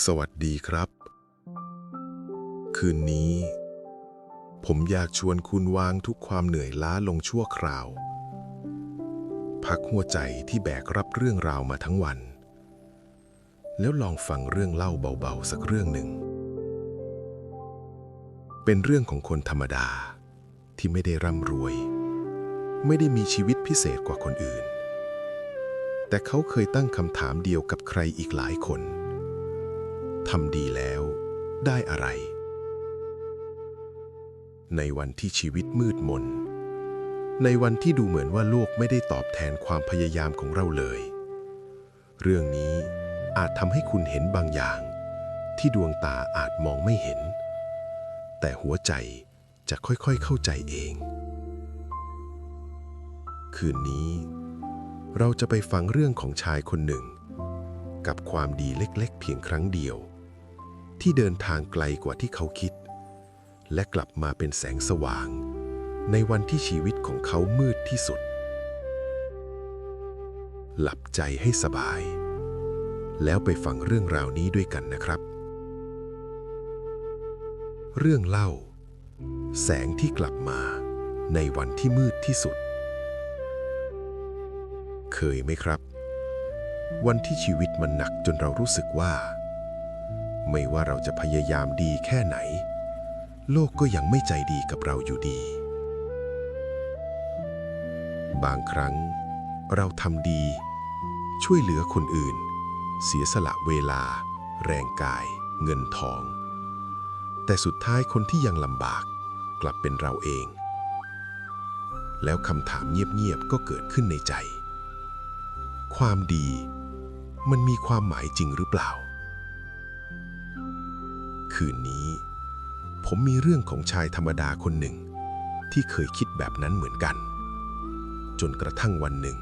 สวัสดีครับ คืนนี้ ผมอยากชวนคุณวางทุกความเหนื่อยล้าลงชั่วคราว พักหัวใจที่แบกรับเรื่องราวมาทั้งวัน แล้วลองฟังเรื่องเล่าเบาๆสักเรื่องหนึ่ง เป็นเรื่องของคนธรรมดาที่ไม่ได้ร่ำรวย ไม่ได้มีชีวิตพิเศษกว่าคนอื่น แต่เขาเคยตั้งคำถามเดียวกับใครอีกหลายคน ทำดีแล้วได้อะไร ในวันที่ชีวิตมืดมน ในวันที่ดูเหมือนว่าโลกไม่ได้ตอบแทนความพยายามของเราเลย เรื่องนี้อาจทำให้คุณเห็นบางอย่าง ที่ดวงตาอาจมองไม่เห็น แต่หัวใจจะค่อยๆเข้าใจเอง คืนนี้ เราจะไปฟังเรื่องของชายคนหนึ่ง กับความดีเล็กๆ เพียงครั้งเดียว ที่เดินทางไกลกว่าที่เขาคิด และกลับมาเป็นแสงสว่าง ในวันที่ชีวิตของเขามืดที่สุด หลับใจให้สบาย แล้วไปฟังเรื่องราวนี้ด้วยกันนะครับ เรื่องเล่า แสงที่กลับมาในวันที่มืดที่สุด เคยไหมครับ วันที่ชีวิตมันหนักจนเรารู้สึกว่า ไม่ว่าเราจะพยายามดีแค่ไหน โลกก็ยังไม่ใจดีกับเราอยู่ดี บางครั้งเราทำดี ช่วยเหลือคนอื่น เสียสละเวลา แรงกาย เงินทอง แต่สุดท้ายคนที่ยังลำบากกลับเป็นเราเอง แล้วคำถามเงียบๆก็เกิดขึ้นในใจ ความดีมันมีความหมายจริงหรือเปล่า คืนนี้ ผมมีเรื่องของชายธรรมดาคนหนึ่ง ที่เคยคิดแบบนั้นเหมือนกัน จนกระทั่งวันหนึ่ง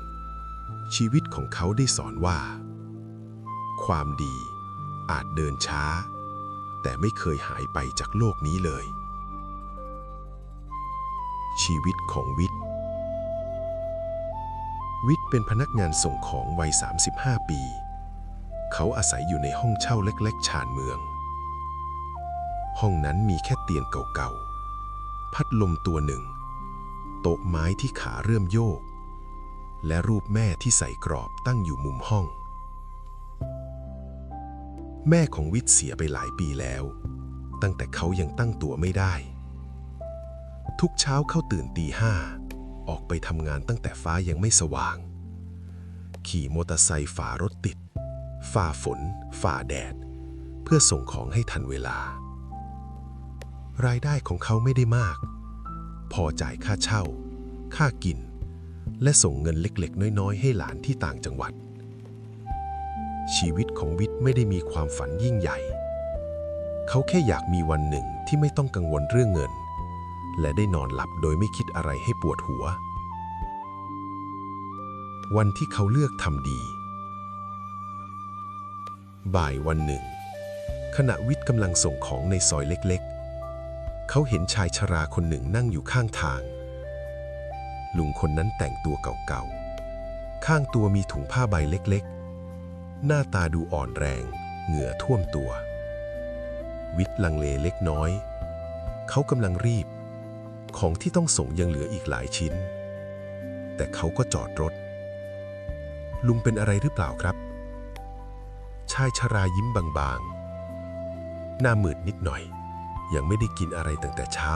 ชีวิตของเขาได้สอนว่า ความดีอาจเดินช้า แต่ไม่เคยหายไปจากโลกนี้เลย ชีวิตของวิทย์ วิทย์เป็นพนักงานส่งของวัย 35 ปี เขาอาศัยอยู่ในห้องเช่าเล็ก ๆ ชานเมือง ห้องนั้นมีแค่เตียงเก่าๆ พัดลมตัวหนึ่ง โต๊ะไม้ที่ขาเริ่มโยก และรูปแม่ที่ใส่กรอบตั้งอยู่มุมห้อง แม่ของวิทย์เสียไปหลายปีแล้ว ตั้งแต่เขายังตั้งตัวไม่ได้ ทุกเช้าเขาตื่นตีห้า ออกไปทำงานตั้งแต่ฟ้ายังไม่สว่าง ขี่มอเตอร์ไซค์ฝ่ารถติด ฝ่าฝน ฝ่าแดด เพื่อส่งของให้ทันเวลา รายได้ของเขาไม่ได้มาก พอจ่ายค่าเช่า ค่ากิน และส่งเงินเล็กๆ น้อยๆ ให้หลานที่ต่างจังหวัด ชีวิตของวิทย์ไม่ได้มีความฝันยิ่งใหญ่ เขาแค่อยากมีวันหนึ่งที่ไม่ต้องกังวลเรื่องเงิน และได้นอนหลับโดยไม่คิดอะไรให้ปวดหัว วันที่เขาเลือกทำดี บ่ายวันหนึ่ง ขณะวิทย์กำลังส่งของในซอยเล็กๆ เขาเห็นชายชราคนหนึ่งนั่งอยู่ข้างทาง ลุงคนนั้นแต่งตัวเก่าๆ ข้างตัวมีถุงผ้าใบเล็กๆ หน้าตาดูอ่อนแรง เหงื่อท่วมตัว วิทย์ลังเลเล็กน้อย เขากำลังรีบ ของที่ต้องส่งยังเหลืออีกหลายชิ้น แต่เขาก็จอดรถ ลุงเป็นอะไรหรือเปล่าครับ ชายชรายิ้มบางๆ หน้ามืดนิดหน่อย ยังไม่ได้กินอะไรตั้งแต่เช้า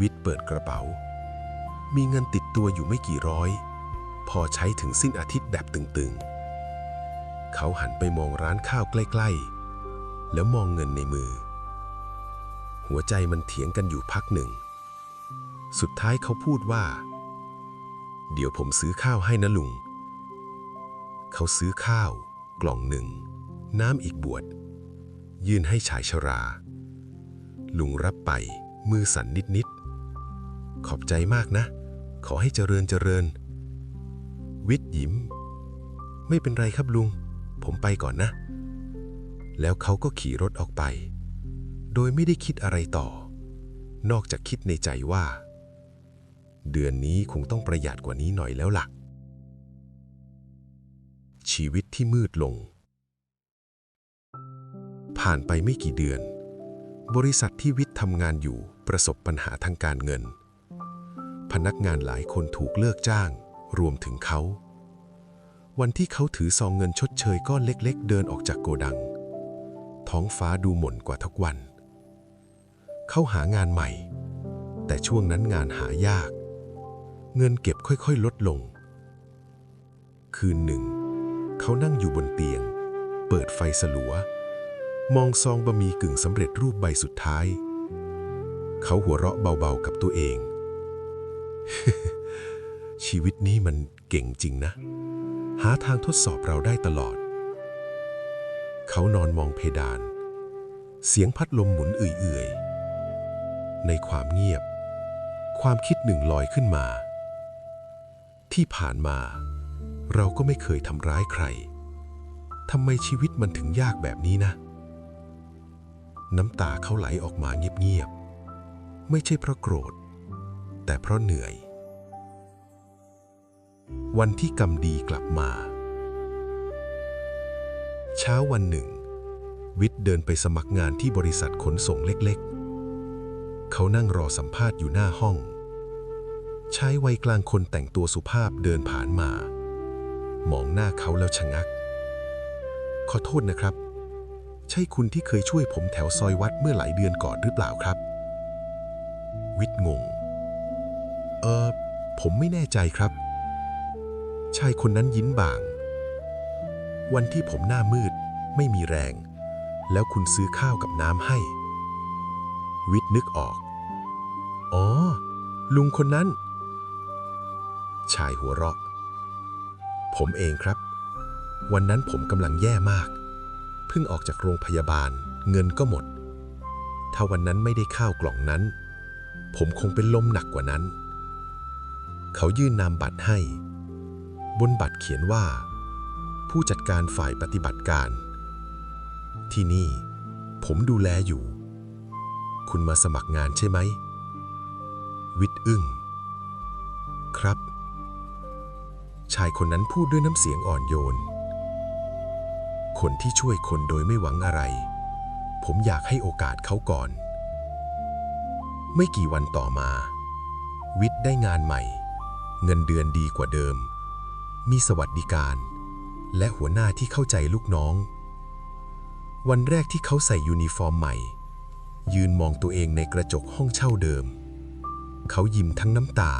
วิทย์เปิดกระเป๋า มีเงินติดตัวอยู่ไม่กี่ร้อย พอใช้ถึงสิ้นอาทิตย์แบบตึงๆ เขาหันไปมองร้านข้าวใกล้ๆ แล้วมองเงินในมือ หัวใจมันเถียงกันอยู่พักหนึ่ง สุดท้ายเขาพูดว่า เดี๋ยวผมซื้อข้าวให้นะลุง เขาซื้อข้าว กล่องหนึ่ง น้ำอีกบวด ยื่นให้ชายชรา ลุงรับไป มือสั่นนิดๆ ขอบใจมากนะ ขอให้เจริญเจริญ วิทย์ยิ้ม ไม่เป็นไรครับลุง ผมไปก่อนนะ แล้วเขาก็ขี่รถออกไป โดยไม่ได้คิดอะไรต่อ นอกจากคิดในใจว่า เดือนนี้คงต้องประหยัดกว่านี้หน่อยแล้วล่ะ ชีวิตที่มืดลง ผ่านไปไม่กี่เดือน บริษัทที่วิทย์ทำงานอยู่ประสบปัญหาทางการเงิน พนักงานหลายคนถูกเลิกจ้าง รวมถึงเขา วันที่เขาถือซองเงินชดเชยก้อนเล็กๆ เดินออกจากโกดัง ท้องฟ้าดูหม่นกว่าทุกวัน เขาหางานใหม่ แต่ช่วงนั้นงานหายาก เงินเก็บค่อยๆ ลดลง คืนหนึ่ง เขานั่งอยู่บนเตียง เปิดไฟสลัว มองซองบะหมี่กึ่งสำเร็จรูปใบสุดท้าย เขาหัวเราะเบาๆกับตัวเอง ชีวิตนี้มันเก่งจริงนะ หาทางทดสอบเราได้ตลอด เขานอนมองเพดาน เสียงพัดลมหมุนเอื่อยๆ ในความเงียบ ความคิดหนึ่งลอยขึ้นมา ที่ผ่านมา เราก็ไม่เคยทำร้ายใครทำไมชีวิตมันถึงยากแบบนี้นะ น้ำตาเขาไหลออกมาเงียบๆ ไม่ใช่เพราะโกรธ แต่เพราะเหนื่อย วันที่กรรมดีกลับมา เช้าวันหนึ่ง วิทย์เดินไปสมัครงานที่บริษัทขนส่งเล็กๆ เขานั่งรอสัมภาษณ์อยู่หน้าห้อง ชายวัยกลางคนแต่งตัวสุภาพเดินผ่านมา มองหน้าเขาแล้วชะงัก ขอโทษนะครับ ใช่คุณที่เคยช่วยผมแถวซอยวัดเมื่อหลายเดือนก่อนหรือเปล่าครับ วิทย์งง เออผมไม่แน่ใจครับ ชายคนนั้นยิ้มบาง วันที่ผมหน้ามืด ไม่มีแรง แล้วคุณซื้อข้าวกับน้ำให้ วิทย์นึกออก อ๋อ ลุงคนนั้น ชายหัวเราะ ผมเองครับ วันนั้นผมกำลังแย่มาก เพิ่งออกจากโรงพยาบาล เงินก็หมด ถ้าวันนั้นไม่ได้ข้าวกล่องนั้น ผมคงเป็นลมหนักกว่านั้น เขายื่นนามบัตรให้ บนบัตรเขียนว่า ผู้จัดการฝ่ายปฏิบัติการ ที่นี่ ผมดูแลอยู่ คุณมาสมัครงานใช่ไหม วิทย์อึ้งครับ ชายคนนั้นพูดด้วยน้ำเสียงอ่อนโยน คนที่ช่วยคนโดยไม่หวังอะไร ผมอยากให้โอกาสเขาก่อน ไม่กี่วันต่อมา วิทย์ได้งานใหม่ เงินเดือนดีกว่าเดิม มีสวัสดิการ และหัวหน้าที่เข้าใจลูกน้อง วันแรกที่เขาใส่ยูนิฟอร์มใหม่ ยืนมองตัวเองในกระจกห้องเช่าเดิม เขายิ้มทั้งน้ำตา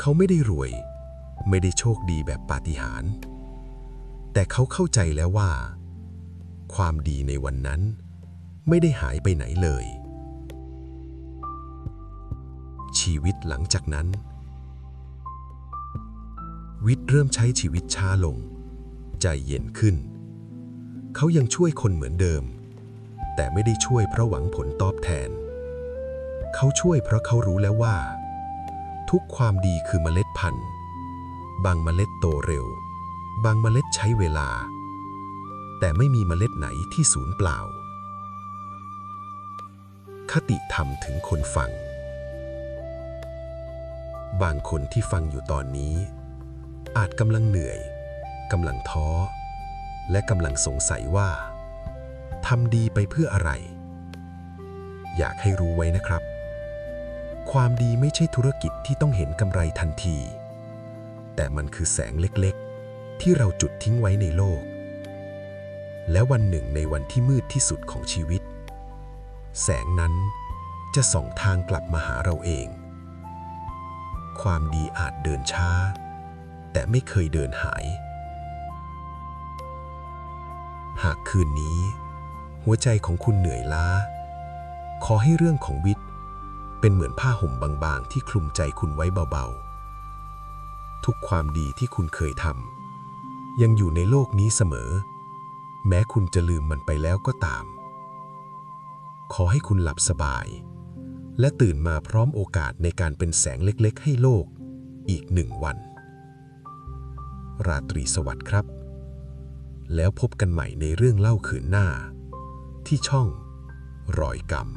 เขาไม่ได้รวย ไม่ได้โชคดีแบบปาฏิหาริย์ แต่เขาเข้าใจแล้วว่า ความดีในวันนั้น ไม่ได้หายไปไหนเลย ชีวิตหลังจากนั้น วิทย์เริ่มใช้ชีวิตช้าลง ใจเย็นขึ้น เขายังช่วยคนเหมือนเดิม แต่ไม่ได้ช่วยเพราะหวังผลตอบแทน เขาช่วยเพราะเขารู้แล้วว่า ทุกความดีคือเมล็ดพันธุ์ บางเมล็ดโตเร็ว บางเมล็ดใช้เวลา แต่ไม่มีเมล็ดไหนที่สูญเปล่า คติธรรมถึงคนฟัง บางคนที่ฟังอยู่ตอนนี้ อาจกำลังเหนื่อยกำลังท้อ และกำลังสงสัยว่าทำดีไปเพื่ออะไร อยากให้รู้ไว้นะครับ ความดีไม่ใช่ธุรกิจที่ต้องเห็นกำไรทันที แต่มันคือแสงเล็ก ที่เราจุดทิ้งไว้ในโลก และวันหนึ่งในวันที่มืดที่สุดของชีวิต แสงนั้นจะส่องทางกลับมาหาเราเอง ความดีอาจเดินช้า แต่ไม่เคยเดินหาย หากคืนนี้ หัวใจของคุณเหนื่อยล้า ขอให้เรื่องของวิทย์ เป็นเหมือนผ้าห่มบางๆ ที่คลุมใจคุณไว้เบาๆ ทุกความดีที่คุณเคยทำ ยังอยู่ในโลกนี้เสมอ แม้คุณจะลืมมันไปแล้วก็ตาม ขอให้คุณหลับสบาย และตื่นมาพร้อมโอกาสในการเป็นแสงเล็กๆ ให้โลกอีกหนึ่งวัน ราตรีสวัสดิ์ครับ แล้วพบกันใหม่ในเรื่องเล่าคืนหน้า ที่ช่องรอยกรรม